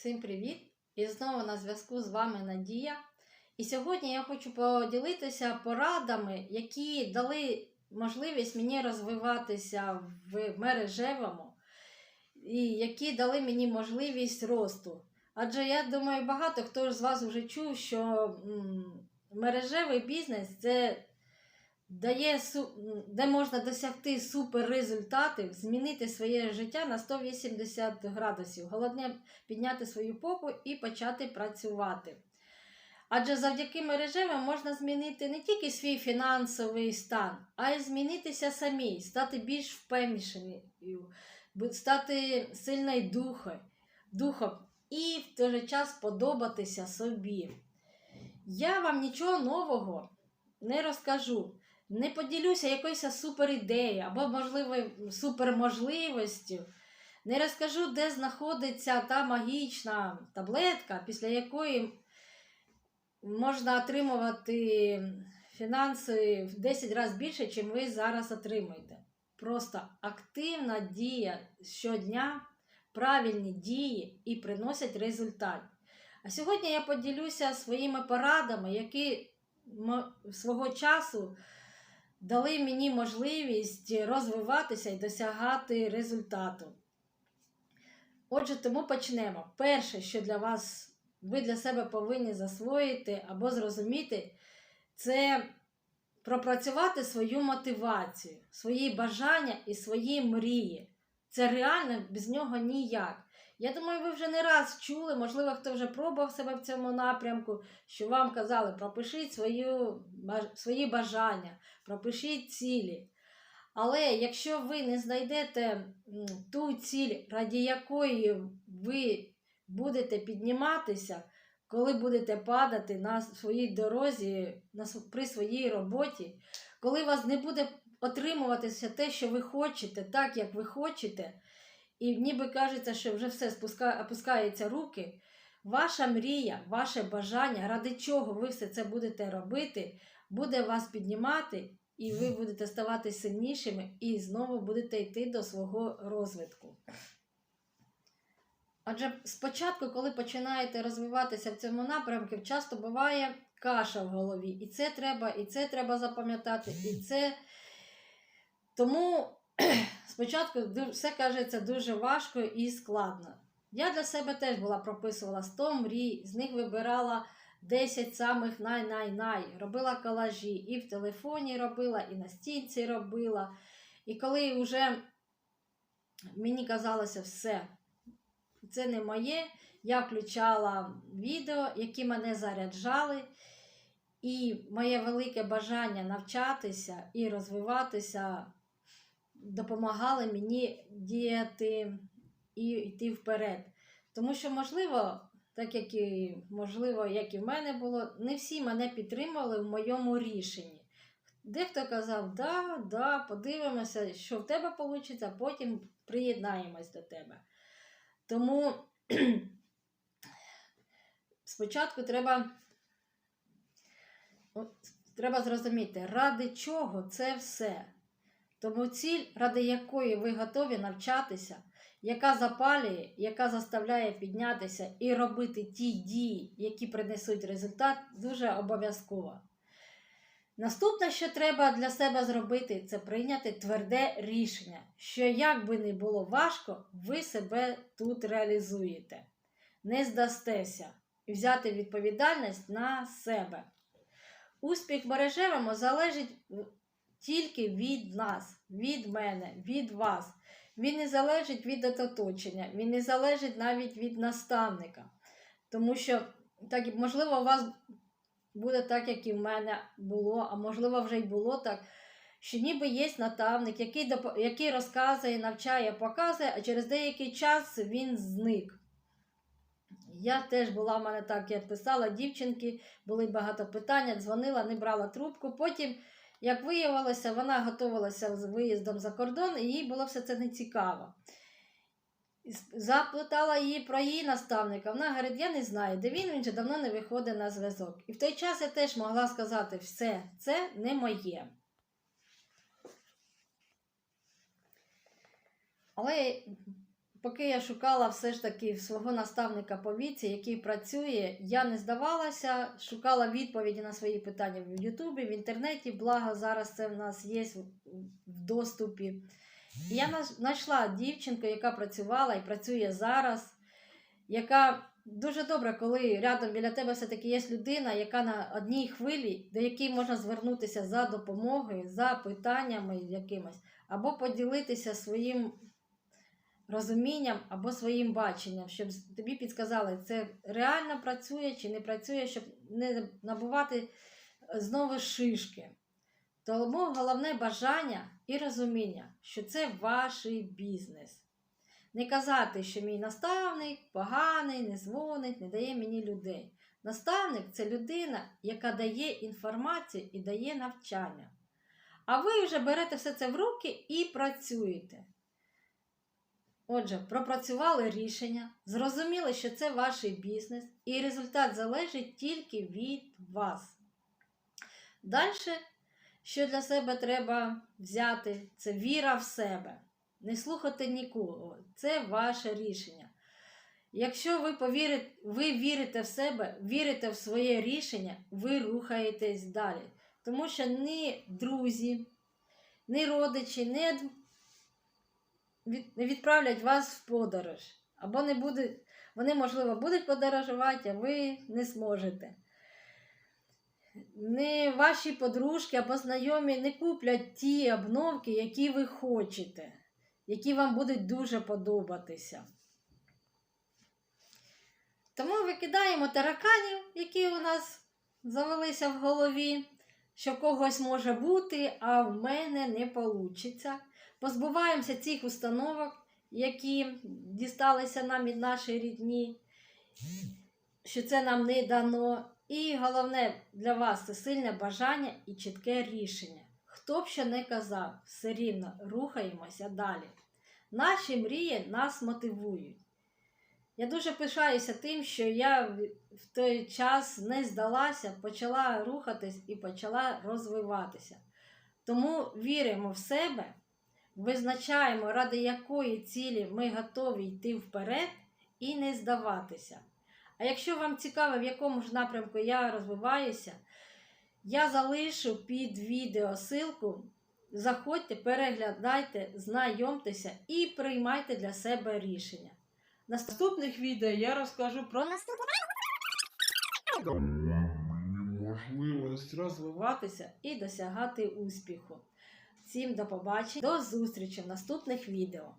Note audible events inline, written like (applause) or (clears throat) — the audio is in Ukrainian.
Всім привіт! І знову на зв'язку з вами Надія. І сьогодні я хочу поділитися порадами, які дали можливість мені розвиватися в мережевому, і які дали мені можливість росту. Адже я думаю, багато хто з вас вже чув, що мережевий бізнес це дає де можна досягти супер результатів, змінити своє життя на 180 градусів. Головне підняти свою попу і почати працювати. Адже завдяки мережевим можна змінити не тільки свій фінансовий стан, а й змінитися самій, стати більш впевнішою, стати сильною духом і в той же час подобатися собі. Я вам нічого нового не розкажу. Не поділюся якоюсь супер ідеєю або, можливо, суперможливостю. Не розкажу, де знаходиться та магічна таблетка, після якої можна отримувати фінанси в 10 разів більше, ніж ви зараз отримуєте. Просто активна дія щодня, правильні дії і приносять результат. А сьогодні я поділюся своїми порадами, які свого часу дали мені можливість розвиватися і досягати результату. Отже, тому почнемо. Перше, що для вас ви для себе повинні засвоїти або зрозуміти, це пропрацювати свою мотивацію, свої бажання і свої мрії. Це реально без нього ніяк. Я думаю, ви вже не раз чули, можливо, хто вже пробував себе в цьому напрямку, що вам казали, пропишіть свою, свої бажання, пропишіть цілі. Але якщо ви не знайдете ту ціль, раді якої ви будете підніматися, коли будете падати на своїй дорозі, при своїй роботі, коли у вас не буде отримуватися те, що ви хочете, так як ви хочете, і ніби кажеться, що вже все спуска... опускаються руки, ваша мрія, ваше бажання, ради чого ви все це будете робити, буде вас піднімати, і ви будете ставати сильнішими і знову будете йти до свого розвитку. Адже спочатку, коли починаєте розвиватися в цьому напрямку, часто буває каша в голові. І це треба, і це треба запам'ятати, і це. Тому (clears throat) спочатку все кажеться дуже важко і складно. Я для себе теж була прописувала 100 мрій, з них вибирала 10 самих най-най-най. Робила колажі, і в телефоні робила, і на стільці робила. І коли вже мені казалося все, це не моє, я включала відео, які мене заряджали. І моє велике бажання навчатися і розвиватися допомагали мені діяти і йти вперед. Тому що, можливо, так як і можливо, як і в мене було, не всі мене підтримували в моєму рішенні. Дехто казав, да, да, подивимося, що в тебе вийде, а потім приєднаємось до тебе. Тому (clears throat) спочатку треба, треба зрозуміти, ради чого це все. Тому ціль, ради якої ви готові навчатися, яка запалює, яка заставляє піднятися і робити ті дії, які принесуть результат, дуже обов'язкова. Наступне, що треба для себе зробити, це прийняти тверде рішення, що як би не було важко, ви себе тут реалізуєте. Не здастеся і взяти відповідальність на себе. Успіх мережевому залежить тільки від нас, від мене, від вас. Він не залежить від оточення, він не залежить навіть від наставника. Тому що, так, можливо, у вас буде так, як і в мене було, а можливо, вже й було так, що ніби є наставник, який, який розказує, навчає, показує, а через деякий час він зник. Я теж була в мене так, я писала дівчинки, були багато питань, дзвонила, не брала трубку. Потім, як виявилося, вона готувалася з виїздом за кордон, і їй було все це не цікаво. Запитала її про її наставника. Вона говорить, я не знаю, де він, він же давно не виходить на зв'язок. І в той час я теж могла сказати, все, це не моє. Але поки я шукала все ж таки свого наставника по віці, який працює, я не здавалася, шукала відповіді на свої питання в Ютубі, в інтернеті, благо зараз це в нас є в доступі. І я знайшла дівчинку, яка працювала і працює зараз, яка дуже добре, коли рядом біля тебе все-таки є людина, яка на одній хвилі, до якої можна звернутися за допомогою, за питаннями якимось, або поділитися своїм розумінням або своїм баченням, щоб тобі підказали, це реально працює чи не працює, щоб не набувати е, знову шишки. Тому головне бажання і розуміння, що це ваш бізнес. Не казати, що мій наставник поганий, не дзвонить, не дає мені людей. Наставник це людина, яка дає інформацію і дає навчання. А ви вже берете все це в руки і працюєте. Отже, пропрацювали рішення, зрозуміли, що це ваш бізнес, і результат залежить тільки від вас. Далі, що для себе треба взяти, це віра в себе. Не слухати нікого. Це ваше рішення. Якщо ви повірите, ви вірите в себе, вірите в своє рішення, ви рухаєтесь далі. Тому що ні друзі, ні родичі ад- від- відправлять вас в подорож. Або не буде, вони, можливо, будуть подорожувати, а ви не зможете. Не ваші подружки або знайомі не куплять ті обновки, які ви хочете, які вам будуть дуже подобатися. Тому викидаємо тараканів, які у нас завелися в голові, що когось може бути, а в мене не вийде. Позбуваємося цих установок, які дісталися нам від нашої рідні, що це нам не дано. І головне для вас це сильне бажання і чітке рішення. Хто б що не казав, все рівно рухаємося далі. Наші мрії нас мотивують. Я дуже пишаюся тим, що я в- той час не здалася, почала рухатись і почала розвиватися. Тому віримо в себе, визначаємо, ради якої цілі ми готові йти вперед і не здаватися. А якщо вам цікаво, в якому ж напрямку я розвиваюся, я залишу під відео ссылку. Заходьте, переглядайте, знайомтеся і приймайте для себе рішення. В наступних відео я розкажу про можливість розвиватися і досягати успіху. Всім до побачення, до зустрічі в наступних відео.